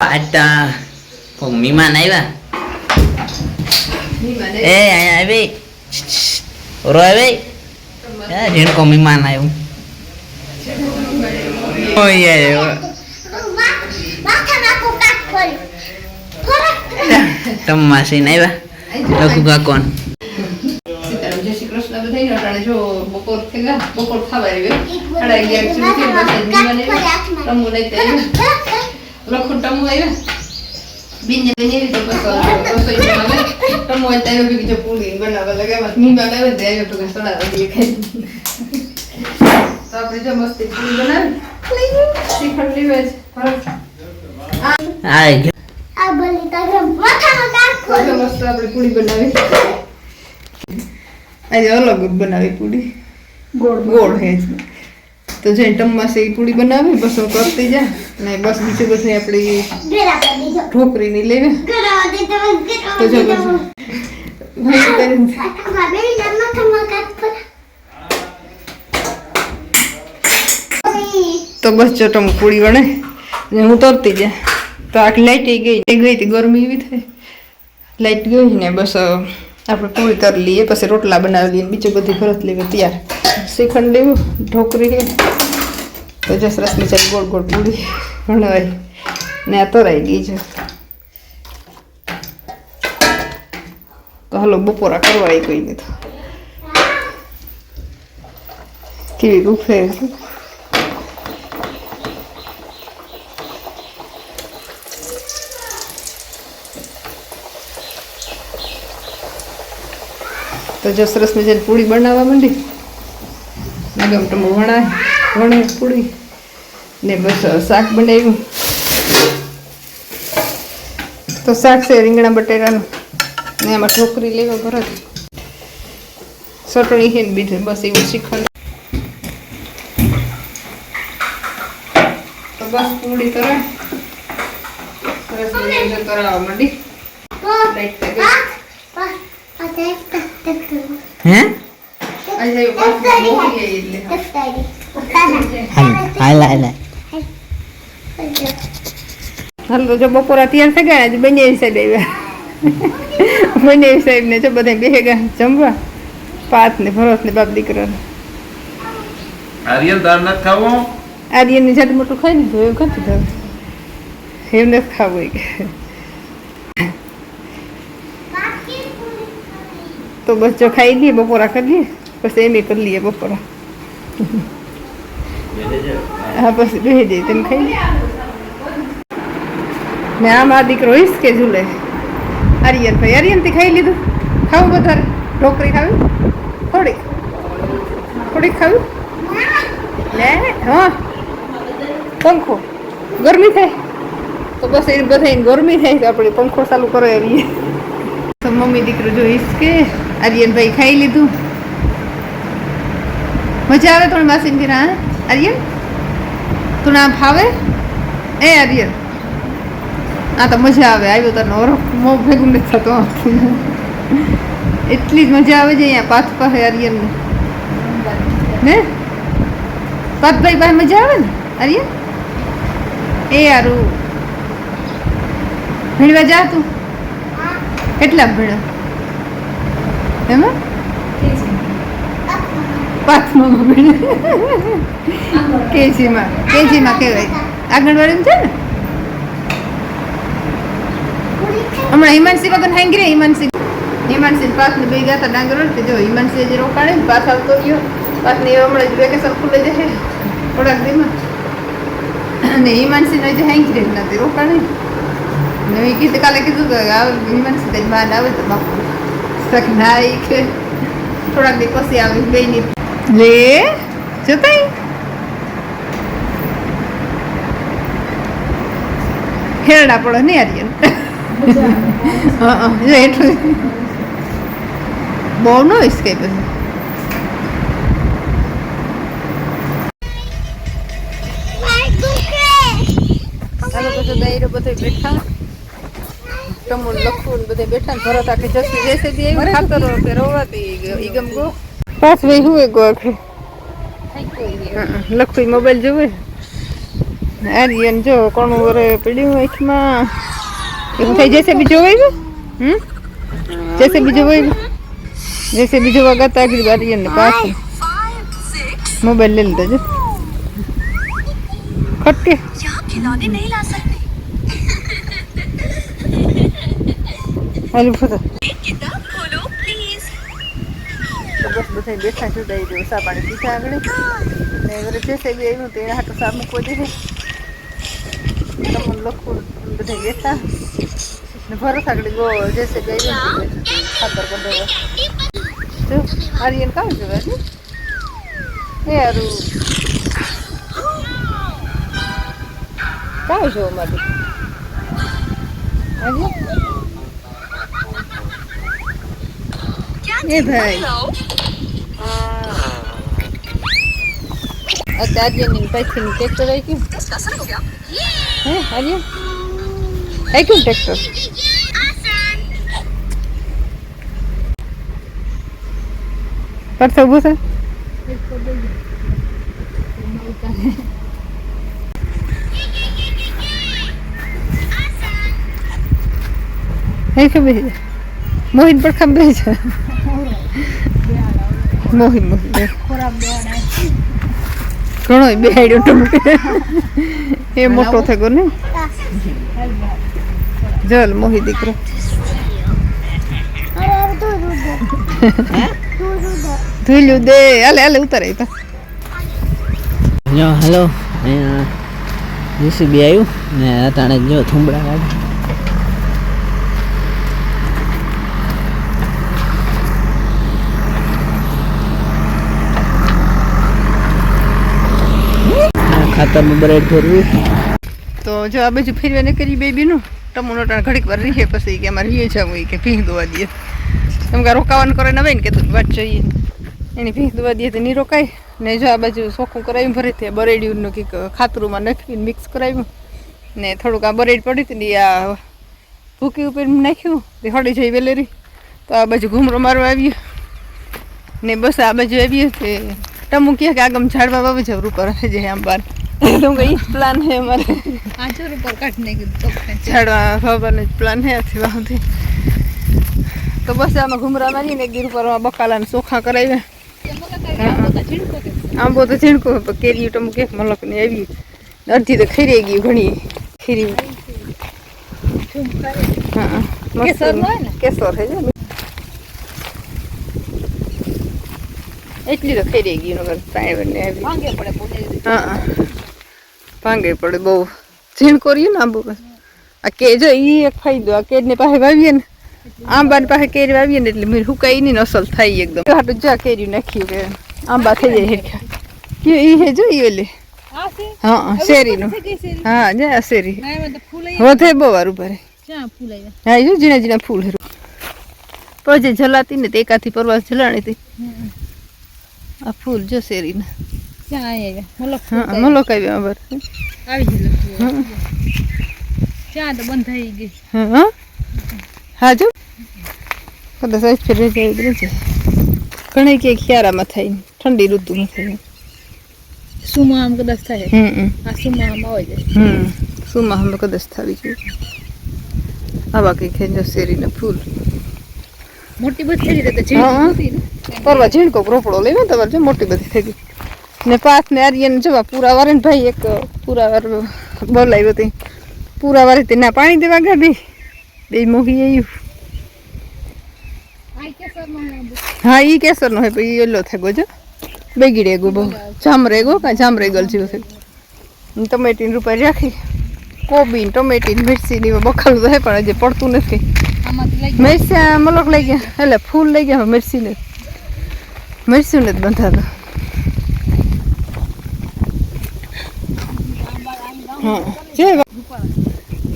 આટા. કોક મહેમાન આવ્યા એ અહીંયા આવી. ઓરો આવી. એ રેણકો મહેમાન આવ્યું ઓય તમ્માસીને આવ્યા લખુ બધાયને અટાણે જો બપોર બપોર ખાવા આવ્યો. સાડા અગિયાર જેવું થયું પછી લખું ટમો આવ્યા બીને બેન એવી તો બસ રસોઈ બનાવે ટમુ હોય તો આવ્યો બી જો પૂરી બનાવવા લગાવ્યા નિમાન આવે તો આવ્યો તો કે સડા રોટલી ખાઈ તો આપણે જો મસ્તી પૂરી બનાવી શ્રીખંડ લીધો છે ભરત. આ ગયો હવે મસ્ત આપણે પૂરી બનાવી આજે અલગ બનાવી પૂરી ગોળ ગોળ હે જ. તો જે ટમ્માસે એ પૂરી બનાવી, બસ હું કરતી જા. ને બસ બીજું બધું આપણી ઢોકરીની લેવે. તો જો બસ. તો બસ જો ટમ પૂરી વણે. ને હું તરતી જા. તો આટલી લાઈટ ગઈ. એ ગઈ હતી, ગરમી એવી થઈ. લાઈટ ગઈ ને બસ આપણે પૂરી કરી લઈએ, પછી રોટલા બનાવી લઈએ બીજું બધી ભરત લેવી તૈયાર. શ્રીખંડ લેવું, ઢોકરી લે તો જો સરસ મજાની ગોળ ગોળ પૂરી વણવાઈ ને આ તરાઈ ગઈ છે. તો હાલો બપોરા કરવાય કોઈ નહીં તો. કેવી રૂફે તો જો સરસ મજાની પૂરી બનાવવા માંડી. નગમ ટમો વણાય. વણે પૂરી. ને બસ શાક બનાવ્યું. તો શાક છે રીંગણા બટેરાનું. ને આમાં ઠોકરી લેવા ભરત. ચટણી છે ને બીજું બસ એવું શીખવાનું. તો બસ પૂરી તરાય સરસ તરાવવા માંડી. હે? આજે મોકલી એટલે. હાલ જો બપોરા તૈયાર થઈ ગયા આજે બંને સાહેબ આવ્યા. બંને સાહેબ ને જો બધા બે ગયા જમવા. પાત ને ભરત ને બાપ દીકરા આર્યન દાળ નથી ખાવો? આર્યનની જાત મોટું ખાઈ લીધું એવું ખાતું હતું એવું નથી ખાવું કે. તો બસ જો ખાઈ લઈએ બપોરા કરી લઈએ પછી એમ કરી લઈએ બપોરા. હા, પછી બે દે તમે ખાઈ ને આમ આ દીકરો ઈશ કે ઝૂલે. આર્યન ભાઈ, આર્યનથી ખાઈ લીધું? ખાવું વધારે? ઢોકરી ખાવી? થોડીક. થોડીક ખાવી? લે, હા. પંખો. ગરમી થાય. તો બસ એ બધા ગરમી થાય તો આપણે પંખો ચાલુ કરો આવીએ તો મમ્મી દીકરો જો કે આર્યનભાઈ ખાઈ લીધું. મજા આવે થોડી માસીને ઘરે હા? આર્યન તું ના ફાવે? એ આર્યન આ તો મજા આવે આવ્યો તો નવરો. મો ભેગું નથી થતો. એટલી જ મજા આવે છે અહીંયા પાથ પાસે આર્યન ને? પાથભાઈ પાસે મજા આવે ને? આર્યન એ યારું ભણવા જા તું. કેટલા ભણ્યો? એમાં? પાંચમાં કેજીમાં કેજીમાં કહેવાય. આંગણવાડી છે ને? હમણાં હિમાંશી વગર હાંગી રે હિમાંશી. હિમાંશી પાસને બે ગયા હતા ડાંગર જો હિમાંશી જે રોકાણે ને પાસ આવતો ગયો પાસને એ હમણાં વેકેશન ખુલે જશે થોડાક દીમાં અને હિમાંશી ને હજી હાંગી રહી નથી રોકાણે ને. એ કીધું, કાલે કીધું કે હિમાંશી તઈ બહાર આવે તો બાપુ. સક ના ઈ કે. થોડાક દિવસ પછી આવે બે ની લે જોતા હેરડા પડો ને આર્યન હા એટલું. બહુ નો બધું. બેઠા. લખું બધા બેઠા ભરત આખી જશે જશે રોવાતી ગમ ગો પાસ વાગે હુએ ગો આખરે લખુઈ મોબાઈલ જોવે? આર્યન જો કોણ વરે પડ્યું આંખમાં? એવું થાય જૈસે બી જોવાય ગયું હમ? જૈસે બીજો હોય ગયું જૈસે બી જોવા ગતા આગળ આર્યન ને પાછું. મોબાઈલ લઈ લીધો જો. ખટકે. હાલ ફોટા. બધા બેઠા છું દઈ દઉં સા પાણી પીછા આગળ. ને વરે જશે બી આવ્યું તો એને હાટું સા મૂકવો દે તમને લખું બધા બેઠા. ને ભરોસ આગળ ગો જશે બી આવ્યું ખાતર બંધાવવા જો આર્યન કામ જોવે છે એ હારું. કામ જો અમારું क्या એ ભાઈ. अच्छा आज ये निकल फिर ट्रैक्टर है क्यों है आज है क्यों ट्रैक्टर पर सब उसे है क्यों भेजा मोहित पर खम भेजा મોહી મોહિન બે. ઘણો બેહાડ્યો ટમકે એ મોટો થયો ને? જલ મોહી દીકરો. ધૂલ્યું દે. હાલે હાલે, ઉતારે તો. હલો. અહીંયા જીસીબી આવ્યું ને અટાણે જો થુંબડા કાઢે આ ખાતરમાં બરેડ ભરવું. તો જો આ બાજુ ફેરવા કરી બેબીનું ટમુનો ટાણ ઘડીક વાર રહીએ પછી કે અમારે રીએ જવું કે ભીંગ દોવા દઈએ. એમ કે રોકાવાનું કરે ને આવે ને કે તું વાત જોઈએ. એની ભીંગ દોવા દઈએ તો નહીં રોકાય. ને જો આ બાજુ સોખું કરાવ્યું ભરે તે બરેડીનું કંઈક ખાતરુંમાં નાખીને મિક્સ કરાવ્યું. ને થોડુંક આ બરેડ પડી હતી ને આ ભૂકી ઉપર નાખ્યું. તે હળી જઈ વેલેરી તો આ બાજુ ઘૂમરો મારવા આવ્યો. ને બસ આ બાજુ આવીએ તે ટમુ કહે કે આગમ ઝાડવા વાવી જાવ રૂપર જે આમ બાર તો કઈ પ્લાન હે અમારે? આચર ઉપર કાઢને તો ઝાડવા વાવવાનો જ પ્લાન હે આથી વાવથી તો બસ આમાં ઘુમરા મારીને ગીર ઉપર બકાલાને ચોખા કરાવ્યા. આંબો તો પણ કેરી ટમુ કે મલક ને આવી. અડધી તો ખરી ગયું ઘણી. ખીરી. હા કેસરનું હોય ને? કેસર હે જો. એટલી તો ખરી ગયું નગર પાણી ને આવી. હા. ભાંગે પડે બહુ. ઝીણકો રહ્યું ને આંબો આ કે એ એક ફાયદો. આ કેજ ને પાસે વાવીએ ને આંબા ને પાસે કેરી વાવીએ ને એટલે મેં હુકાઈ ને અસલ થાય એકદમ. હાટું જા કેરી નાખ્યું કે આંબા થઈ જાય હેરખા કે એ હે જો એ ઓલી હા શેરીનું. હા જા શેરી. વધે બહુ વારું ભરે હા જો ઝીણા ઝીણા ફૂલ હેરું પછી જલાતી ને તે એકાથી પરવાસ જલાણી હતી. આ ફૂલ જો શેરીના. મલક આવ્યા આંબર આવી ગયેલું ક્યાં તો બંધ થઈ ગઈ. હા કદાચ આજ ફેર રહી જાય રહી જાય. ઘણી કે ખિયારામાં થાય ઠંડી ઋતુમાં થાય સુમાં આમ કદાચ થાય. હમ આ સુમાં આમ આવે જાય. હમ. સુમાં હમણાં કદાચ થવી જોઈએ. આવા કંઈ ખેંચો શેરીના ફૂલ. મોટી બધી થઈ ને? પરવા ઝીણકો રોપડો લેવો ને તમારે મોટી બધી થઈ ગઈ. ને પાથ ને આર્યન જવા પૂરા વારે ને ભાઈ એક પૂરા વાર બોલાવ્યો હતી પૂરા વારે તે ના પાણી દેવા ગયા બે. બે મોહી આવ્યું હા ઈ કેસર નો હે યલો ઈ એલો થઈ ગયો બેગીડે ગયો બહુ. જામરે ગયો કાંઈ જામરે ગલ જેવો થયું ટમેટી ની રૂપિયા રાખી. કોબી ને ટમેટી મિરસી ને બખાલું તો હે પણ હજી પડતું નથી. મિરસી મલક લઈ ગયા. એટલે ફૂલ લઈ ગયા મિરસી ને મિરસી ને જ બંધાતો. હા. જે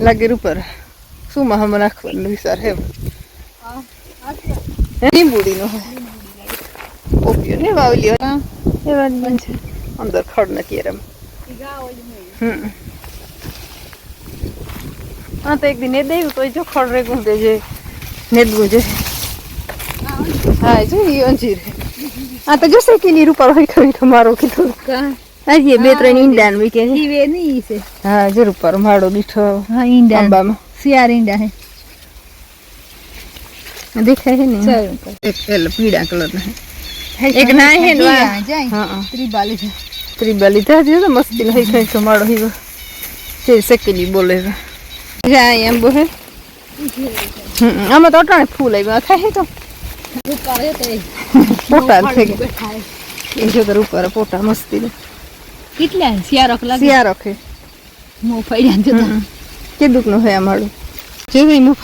લાગે ઉપર શું માં હમ નાખવાનું વિચાર હે? લીંબુડી નો કોપીઓ ને વાવલી હોય. એવા જ બન છે. અંદર ખડ નથી એરમ હમ. હા તો એક દિન ને દેવું તો જો ખડ રેગું ગુંદે જે. નેદવું છે હા જો ઈ અંજીર આ તો જશે કે ની રૂપાળ હોય ખરી મારો કીધું. કાં? આજે બે ત્રણ ઈંડા મૂકે છે. ઈ વે નહીં ઈ છે. હા જરૂર પર માળો બીઠો હા ઈંડા. આંબામાં. શિયાર ઈંડા હે. દેખાય છે ને? એક પેલો પીળા કલર ના એક ના હે ને હા ત્રિબાલી છે ત્રિબાલી તો છે મસ્તી લઈ ખાઈ તો માળો હીવો છે સકેલી બોલે છે. જા એમ બોહે આમાં તો અટાણે ફૂલ આવ્યા. થાય તો? હે તો પોટા થઈ ગયા. એ જો તો ઉપર પોટા મસ્તી ને કેટલા? હે? શિયાળો લાગે સિયા રખે મો ફાડ્યા જતા. કીધું નું હે અમારું? જો ભાઈ મું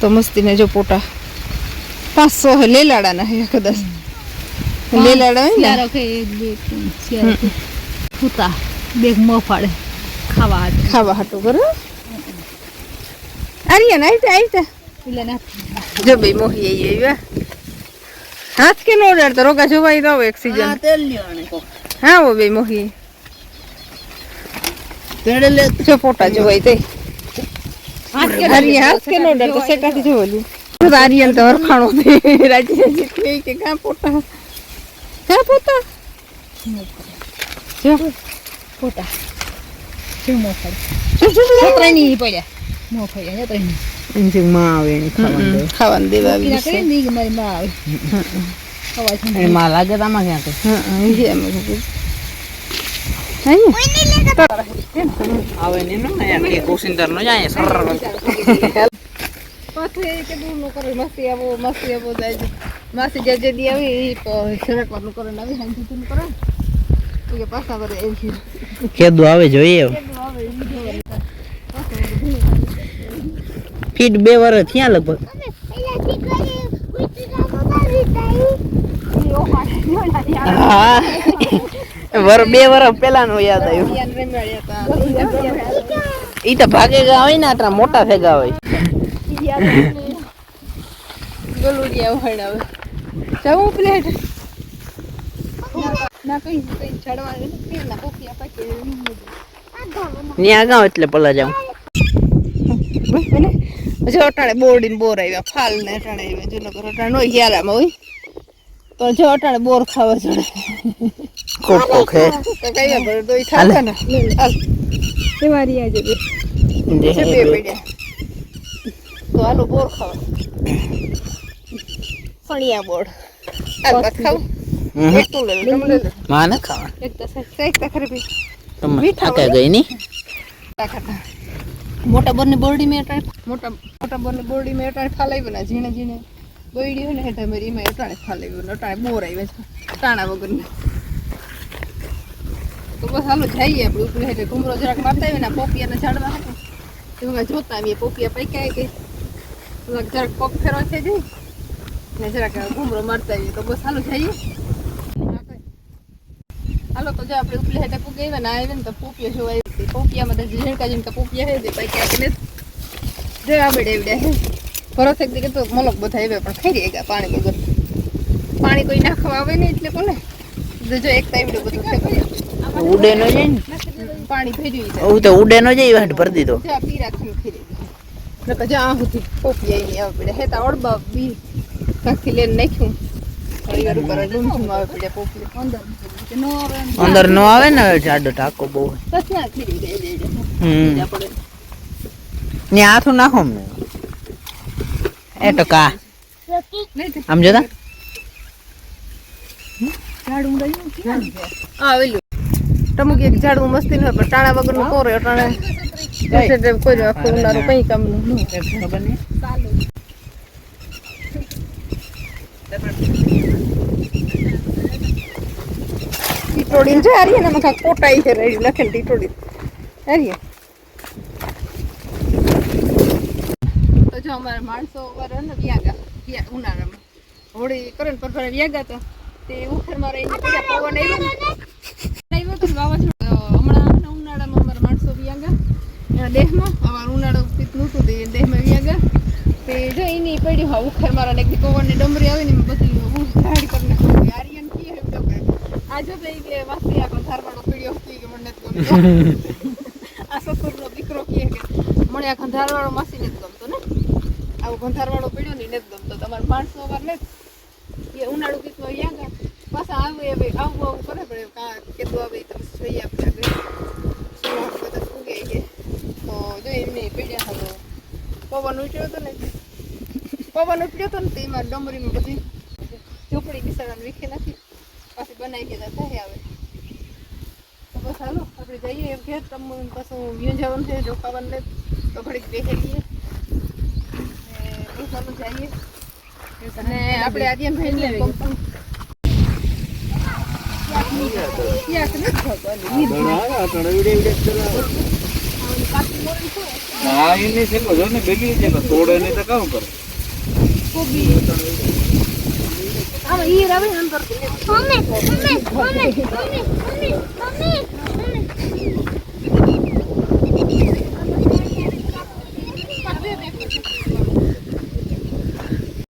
તો મસ્તીને જો પોટા. પાંચસો હે લેલાડા ના હે કદાચ. લેલાડા હોય ને? શિયાળો એક બે ત્રણ શિયાળો કે. ફૂતા બેગ મો ફાડે ખાવા હાટુ. ખાવા હાટું કરો આર્યા ને આઈટા આઈટા પેલા ના જો ભાઈ મોહી આવી આવ્યા હાથ કે નો ડર તો રોગા જોવાય દો એક સીઝન હા વો ભાઈ મોહી. જો પોટા જોવાઈ તે. આર્યા હાથ કે નો ડર તો સેકાથી જોવો લ્યો તો. હરખાણો દે રાજી કહે કે કાં પોટા કાં પોતા જો. ફોટા. શું મો ફાડે. જો, જો, જો. છોકરાની પડ્યા. મો ફાડ્યા છોકરાની. હમ, ખાવાનું દેવા આવી છે. કરીને દી કે મારી માં આવે. ખવાય છે એ માં લાગે તામાં ક્યાં હા હા, એ એમ કેદું આવે જોઈએ ફીટ બે વર્ષ થયા લગભગ. હા. વર, બે વર્ષ પેલા નું યાદ આવ્યું. ઈ તો ભાગે ગા હોય ને, આટલા મોટા ભેગા હોય. ના કઈ પાકી ત્યાં ગાવ એટલે પલા જાઉં. પછી અટાણે બોરડીને બોર આવ્યા ફાલ ને અટાણે આવ્યા જૂનો લોકો અટાણે હોય, હિયાલામાં હોય, તો જો અટાણે બોર ખાવા જડે કોક કોક હે. તો કઈ ખબર તો ઈ થાકે ને હાલ. તમારી આજે બે. છે બે પડ્યા. તો હાલો બોર ખાવા. સણિયા બોર. બસ ખાવ. એક તું લે લે લે. માં ન ખાવા? એક તો એક તો ખરી ભી તમે થાકે ગઈ ની મોટા બોરની બોરડી મેં અટાણે મોટા મોટા બોરની બોરડી મેં અટાણે ફાલાવી ને ઝીણે ઝીણે બોયડી હોય ને હેઠળ મેરી એમાં અટાણે ફાલાવી અટાણે બોર આવ્યા છે ટાણા વગરની. તો બસ હાલો જઈએ આપણે હેઠે ઘૂમરો જરાક મારતા આવીએ ને પોપિયાને ઝાડવા હતા જોતા આવીએ પોપિયા પૈકા કે જરાક પગ ફેરવા છે જાય ને જરાક ઘૂમરો મારતા આવીએ. તો બસ હાલો જઈએ. હાલો તો જો આપણે ઉપલે હેઠે પૂગી આવ્યા ને તો પોપિયા જોવા આવી પોપિયામાં તો ઝીણકા ઝીણકા પોપિયા હે પૈકા કે જો આવડે એવડે હે ભરોસે એક દી તો મલક બધા આવ્યા, પણ ખાઈ ગયા પાણી વગર. પાણી કોઈ નાખવા આવે નહીં એટલે કોને? જો એક ટાઈમ બધું ફેંકી ઉડે નો જાય ને? પાણી ભેજ્યું છે હું તો ઉડે નો જાય વાટ ભરી દીધો. જા પીરા ખમ ખીરી નકર જા ઈ આવે પડે. હેતા અડબા બી કાકી લેન નાખ્યું. અંદર નો આવે ને જાડો ટાકો બહુ. ના હમ. ને હાથું નાખો અમને. એ તો કા આમ જોતા? ઝાડું ક્યાં હા વેલું. ટમુકી એક ઝાડવું મસ્તી ન હોય પણ ટાણા વગરનું કોરે અટાણે. કોઈ આખું ઉનાળું કઈ કામનું. ખબર નહીં? ટીટોડી જો હારી ને મખા કોટાઈ છે રેડી લખેલ ટીટોડી હારી તો જો અમારા માણસો વર ને વ્યાગા. વ્યા- ઉનાળામાં. હોળી કરે ને પરફરે વ્યાગા તો. તે ઉખરમાં રહીને પેલા પવન આવ્યો. તો વાવાઝોડું. હમણાં ઉનાળામાં અમારા માણસો વ્યાગા એના દેહમાં. અમારું ઉનાળો પિત નહોતું તે દેહમાં વ્યાગા તે જો એની પડી હા ઉખેર મારા ને પવન ને ડમરી આવી ને બધી ઝાડ કરી નાખું આર્યન કી એવું તો કે આ જો ભાઈ કે વાસી આપણો ધારવાડો પીડ્યો હતી કે મને નથી ગમતો. આ સસુરનો દીકરો કહે કે મને આ ગંધારવાળો માસી નથી ગમતો ને. આવો ગંધારવાળો પીડ્યો ને નથી ગમતો. તમારે માણસો વાર ને ઉનાળુ ગીતમાં યાગા પાછા આવે હવે આવું આવું કરે, પણ કા આવે જોઈએ તો જો એમને પીડ્યા પવન ઉઠ્યો હતો ને, પવન ઉઠ્યો હતો ને તો એમાં ડમરીમાં બધી ઝૂંપડી બિસાડાને વીખી નથી પાછી બનાવી ગયા થાય આવે તો બસ હાલો, આપણે જઈએ એમ ઘેર તમને પાછું વ્યૂ જવાનું છે રોકાવાનું તો ઘડીક બેસી લઈએ ને બસ હાલો જઈએ. અને આપણે કંપની ક્યાંક નથી હા એની છે ને બેગી છે તોડે નહીં તો કામ કરે આમાં ઈ રવિ અંદર. Mummy mummy mummy mummy mummy.